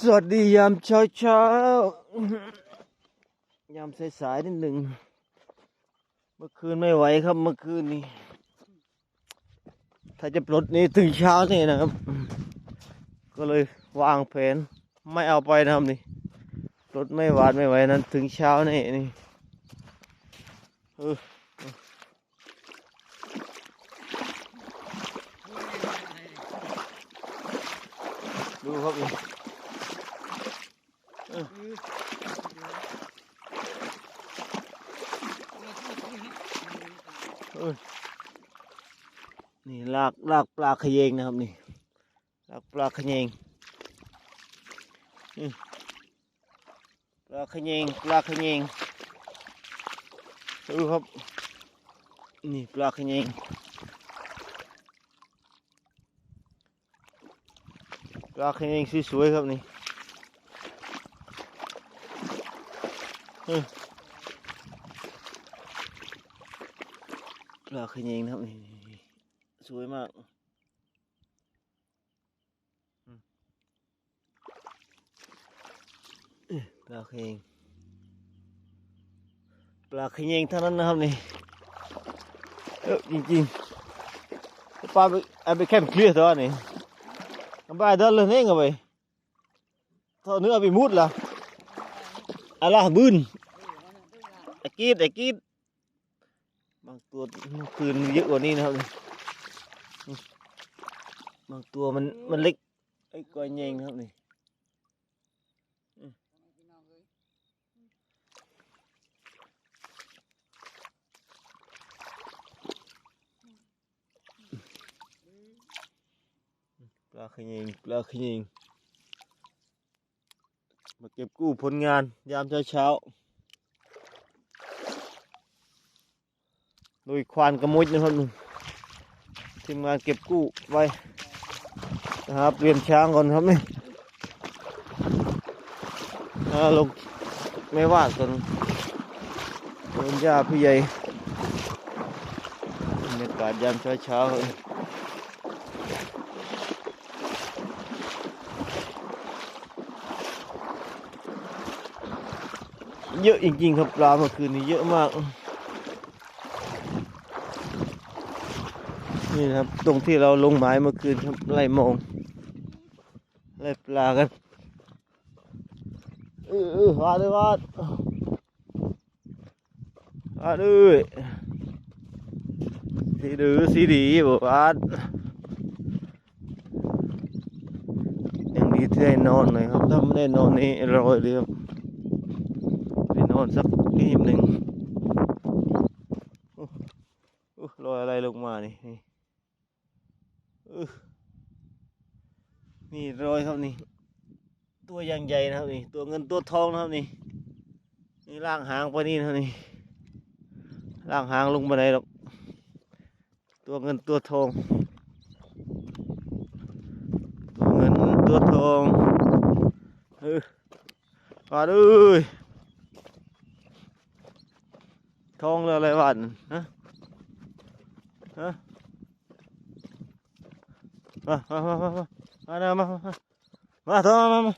สวัสดียามเช้าเช้ายามสายสายๆนิดหนึ่ง เมื่อคืนไม่ไหวครับเมื่อคืนนี้ ถ้าจะปลดนี้ถึงเช้านี่นะครับ ก็เลยวางแผนไม่เอาไปนะครับนี่ปลดไม่หวาดไม่ไหวนั้น ถึงเช้านี่นี่เออดูครับนี่เอ้ย นี่ลากลากปลาขยงนะครับนี่ลากปลาขยงปลาขยงปลาขยงดูครับ นี่ปลาขยงปลาขยงสวยๆครับนี่ là khi nhìn không thì suối mạng là khi nhìn. Là khi nhìn thân nó không thì ờ, nhìn nhìn. Probably bị à, kẹp kia thôi này. Ông bài đó lên hết rồi. Thôi nữa bị mút là. อัลลบืนไอ้กีดไอ้กีดบางตัวคืนเยอะกว่านี้นะครับ บางตัวมันมันเล็กไอ้กอยเงงครับนี่ปลาขยิงปลาขยิง มาเก็บกู้ผลงานยามเช้าเช้าโดยควานกระมุดนะครับนทีมงานเก็บกู้ไว้นะครับเรียนช้างก่อนครับนี่อ่าลงไม่ว่าดก่อนเดินยาพี่ใหญ่บรรยากาศยามเช้าๆครับ เยอะจริงๆครับปลาเมื่อคืนนี้เยอะมาก นี่ครับ ตรงที่เราลงหมายเมื่อคืนครับไล่มองไล่ปลากันเออเออวาดเลยวาดวาดเลยสีดื้อสีดีบอกวาดยังดีที่ได้นอนหน่อยครับถ้าไม่ได้นอนนี่รอยเลยครับ นอนสักนิดหนึ่งโอ้โอ้รอยอะไรลงมานี่นี่อื้อนี่รอยครับนี่ ตัวยังใหญ่นะครับนี่ ตัวเงินตัวทองนะครับนี่ นี่ล่างหางไปนี่นะครับนี่ ล่างหางลงไปไหนหรอก ตัวเงินตัวทอง ตัวเงินตัวทองเออมาดูย ทองเรืออะไรวันฮะฮะมามามามามามามามามามาทรมามามา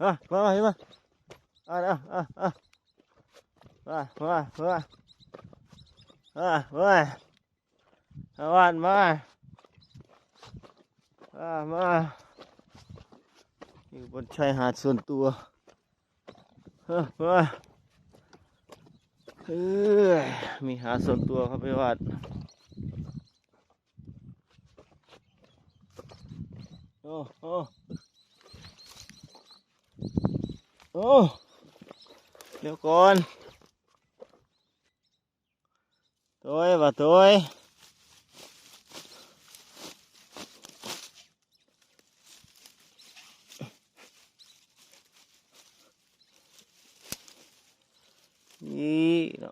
มามามาเห็นมาอ่าอ่าอ่าอ่ามามามามามามาวันมามามาอยู่บนชายหาดส่วนตัวเฮ้อมา เออมีหาส่วนตัวครับพี่วัดโอ้โอ้โอ้เดี๋ยวก่อนตัวไอ้บ่ตัวไอ้นี่เนาตัว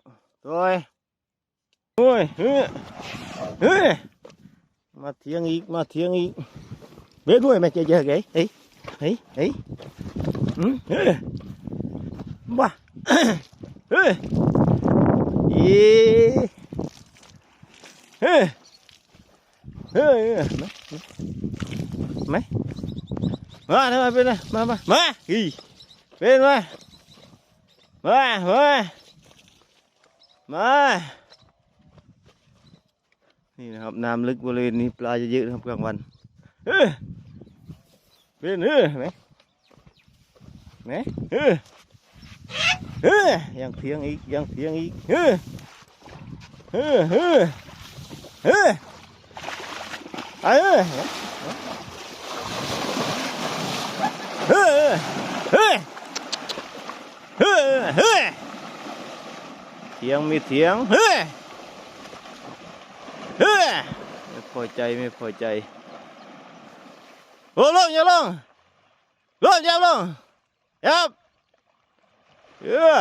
đâu rồi. Ôi mà thiêng ít mà thiêng ít bé đuôi mày chơi chơi cái ấy ấy ấy ba ê. Ừ. Ê. Ê. Ê mày. Mà nó bên này mà mà mà gì bên mà mà mà มา นี่นะครับน้ำลึกบริเวณนี้ปลาจะเยอะนะครับกลางวันเออเป็นเออไหมไหมเออเออยังเถียงอีกยังเถียงอีกเออเออเออเออเออเฮ้ยเฮ้ยเฮ้ยเฮ้ย เถียงมีเถียง เฮ้ย เฮ้ย ไม่พอใจไม่พอใจ โอ้ลงอย่าลงลงอย่าลงยับเออ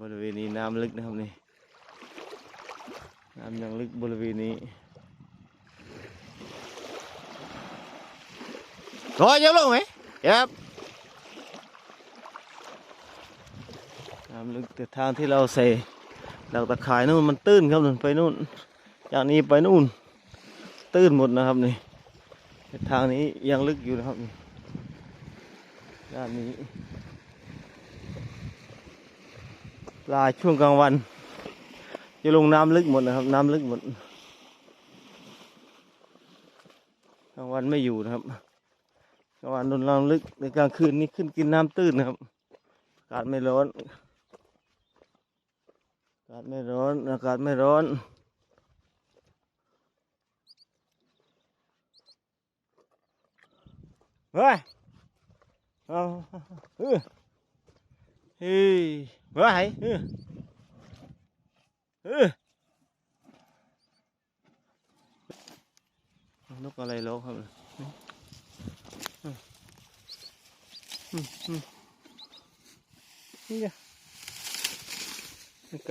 บริเวณนี้น้ำลึกนะครับนี่ น้ำยังลึกบริเวณนี้ Rồi nhớ luôn mày. Yep. น้ำลึกแต่ทางที่เราใส่ดักตะข่ายนู่นมันตื้นครับนู่นไปนู่นจากนี้ไปนู่น ตื้นหมดนะครับนี่ทางนี้ยังลึกอยู่นะครับด้านนี้ปลาช่วงกลางวัน จะลงน้ำลึกหมดนะครับ น้ำลึกหมดกลางวันไม่อยู่นะครับกลางวันโดนน้ำลึกในกลางคืนนี่ขึ้นกินน้ำตื้นนะครับอากาศไม่ร้อนากาศไม่ร้อน อากาศไม่ร้อน เฮ้ยเอาเฮ้ยเฮ้ยเฮ้ยเฮ้ยนกอะไรร้องครับนี่จ้ะ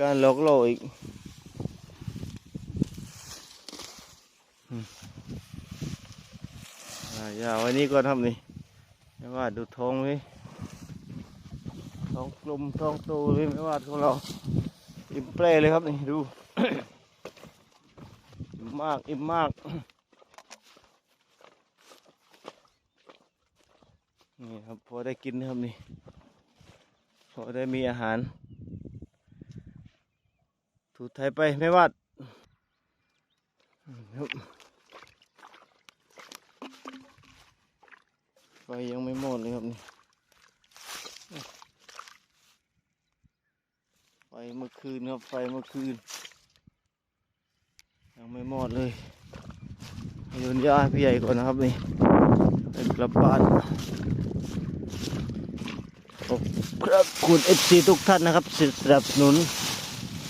การหลอกล่ออีกอย่าวันนี้ก็ทำนี่ไม่ว่าดูท้องเลยท้องกลมท้องโตเลยไม่ว่าของเราอิ่มเปรเลยครับนี่ดูอิ่มมากอิ่มมากนี่ครับพอได้กินครับนี่พอได้มีอาหาร ถูไทยไปไม่วาดไฟยังไม่หมดเลยครับนี่ไฟเมื่อคืนครับไฟเมื่อคืน ยังไม่หมดเลยโยนยาพี่ใหญ่ก่อนนะครับนี่ไปกลับบ้านขอบคุณเอฟซีทุกท่านนะครับสนับสนุน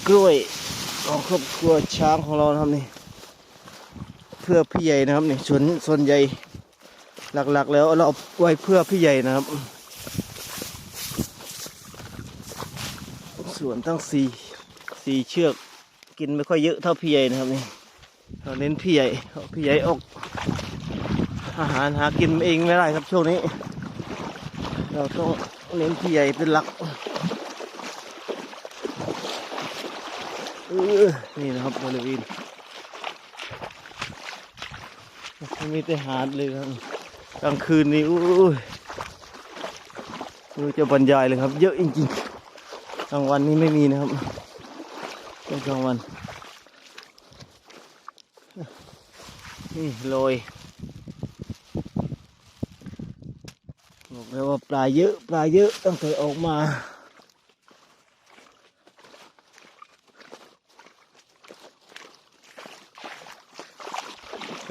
กล้วย ของครอบครัวช้างของเรานะครับนี่เพื่อพี่ใหญ่นะครับนี่ส่วนส่วนใหญ่หลักๆ แล้วเราเอาไว้เพื่อพี่ใหญ่นะครับ ส่วนตั้งสี่สี่เชือกกินไม่ค่อยเยอะเท่าพี่ใหญ่นะครับนี่เราเน้นพี่ใหญ่พี่ใหญ่ออกอาหารหากินเองไม่ได้ครับช่วงนี้ เราต้องเน้นพี่ใหญ่เป็นหลักเออ นี่นะครับบริเวณไม่มีแต่หาดเลยครับกลางคืนนี้อู้ยม่รู้จะบรรยายเลยครับ เยอะจริงๆกลางวันนี้ไม่มีนะครับกลางวันนี่โรยบอกเลยว่าปลาเยอะปลาเยอะตั้งแต่ออกมา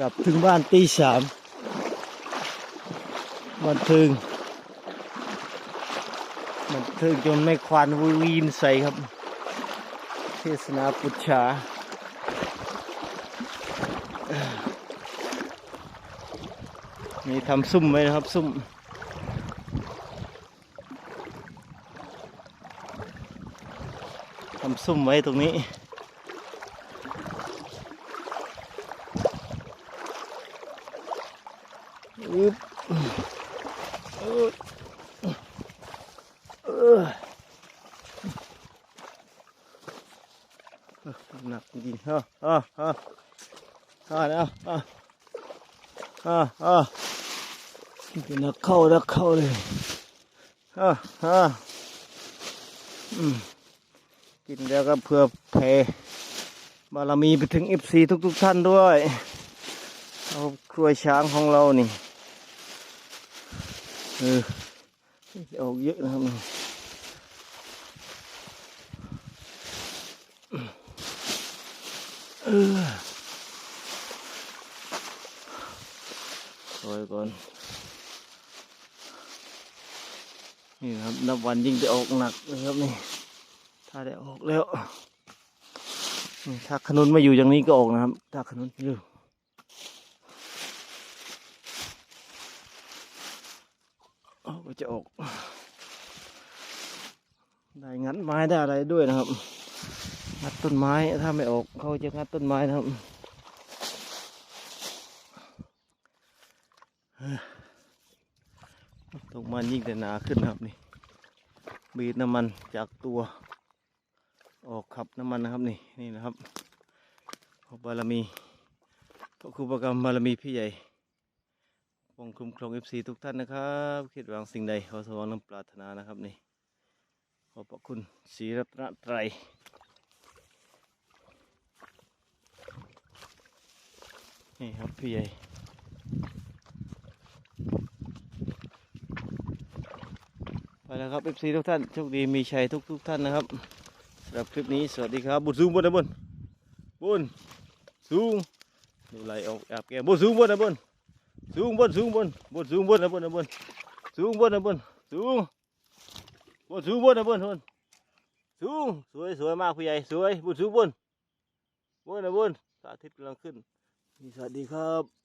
กลับถึงบ้านตีสามบันเทิงบันเทิงจนไม่ควานววีนใส่ครับ เทศนาปุจฉามีทำซุ่มไว้นะครับ ซุ่มทำซุ่มไว้ตรงนี้ อึบเออเออหนักจริงๆอะอะอะอะนะอะอะอะนักเข้านักเข้าเลยอ่าอ่าอืมกินแล้วก็เพื่อแผ่บารมีไปถึงเอฟซีทุกๆท่านด้วยเอาครัวช้างของเรานี่ เออออกเยอะนะครับเออโอยก่อน นี่ครับ นับวันยิ่งจะออกหนักนะครับนี่ ถ้าได้ออกแล้วนี่ถ้าขนุนมาอยู่อย่างนี้ก็ออกนะครับ ถ้าขนุนอยู่ออกก็ จะออก ได้งัดไม้ได้อะไรด้วยนะครับ งัดต้นไม้ถ้าไม่ออกเขาจะงัดต้นไม้นะครับตกมันยิ่งแต่หนาขึ้นนะครับนี่บีดน้ำมันจากตัวออกขับน้ำมันนะครับนี่นี่นะครับบารมีพระครูประกรรมบารมีพี่ใหญ่ ปกคุ้มครองเอฟซีทุกท่านนะครับคิดหวังสิ่งใดขอสวรรค์น้ำปรารถนานะครับนี่ขอบพระคุณศรีรัตนไตรนี่ครับพี่ใหญ่ไปแล้วครับ FC ทุกท่านโชคดีมีชัยทุกทุกๆท่านนะครับสำหรับคลิปนี้สวัสดีครับบุญสูงบนนะบนบนสูงดูไหลออกแอบแกบนสูงบนนะบน สูงบนสูงบนบนสูงบนนะบนนะบนสูงบนนะบนสูงบนสูงบนนะบนบนสูงสวยสวยมากผู้ใหญ่สวยบนสูงบนบนนะบนพระอาทิตย์กำลังขึ้นสวัสดีครับ